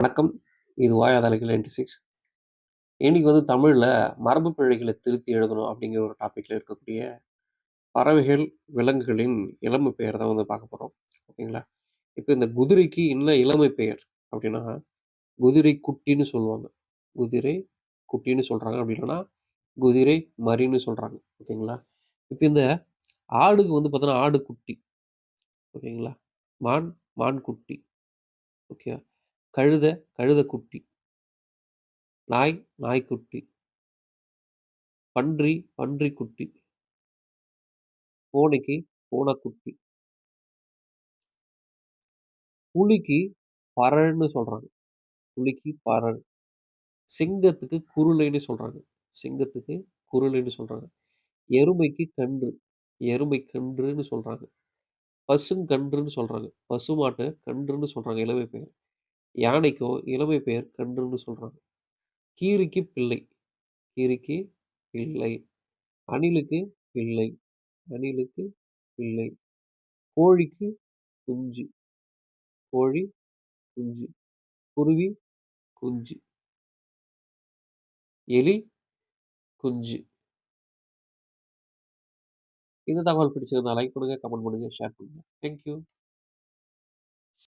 வணக்கம். இது வாயாதலைகள் ninety six இன்றைக்கி வந்து தமிழில் மரபு பிழைகளை திருத்தி எழுதணும் அப்படிங்கிற ஒரு டாப்பிக்கில் இருக்கக்கூடிய பறவைகள், விலங்குகளின் இளமை பெயர் தான் வந்து பார்க்க போகிறோம் ஓகேங்களா? இப்போ இந்த குதிரைக்கு என்ன இளமை பெயர் அப்படின்னா, குதிரை குட்டின்னு சொல்லுவாங்க. குதிரை குட்டின்னு சொல்கிறாங்க அப்படி குதிரை மரின்னு சொல்கிறாங்க ஓகேங்களா? இப்போ இந்த ஆடுக்கு வந்து பார்த்தோன்னா ஆடு குட்டி. ஓகேங்களா? மான், மான் குட்டி. ஓகே. கழுத, கழுத குட்டி. நாய், நாய்க்குட்டி. பன்றி, பன்றி குட்டி. பூனைக்கு, பூனைக்குட்டி. புலிக்கு பறன்னு சொல்றாங்க. புலிக்கு பறன். சிங்கத்துக்கு குருளைன்னு சொல்றாங்க. சிங்கத்துக்கு குருளைன்னு சொல்றாங்க. எருமைக்கு கன்று. எருமை கன்றுன்னு சொல்றாங்க. பசுங்கன்றுன்னு சொல்றாங்க. பசுமாட்ட கன்றுன்னு சொல்றாங்க இளமை பெயர். யானைக்கும் இளமை பெயர் கன்றுன்னு சொல்றாங்க. கீரிக்கு பிள்ளை. கீரிக்கு பிள்ளை. அணிலுக்கு பிள்ளை. அணிலுக்கு பிள்ளை. கோழிக்கு குஞ்சு. கோழி குஞ்சு. குருவி குஞ்சு. எலி குஞ்சு. இந்த தகவல் பிடிச்சிருந்தா லைக் பண்ணுங்க, கமெண்ட் பண்ணுங்க, ஷேர் பண்ணுங்க. Thank you.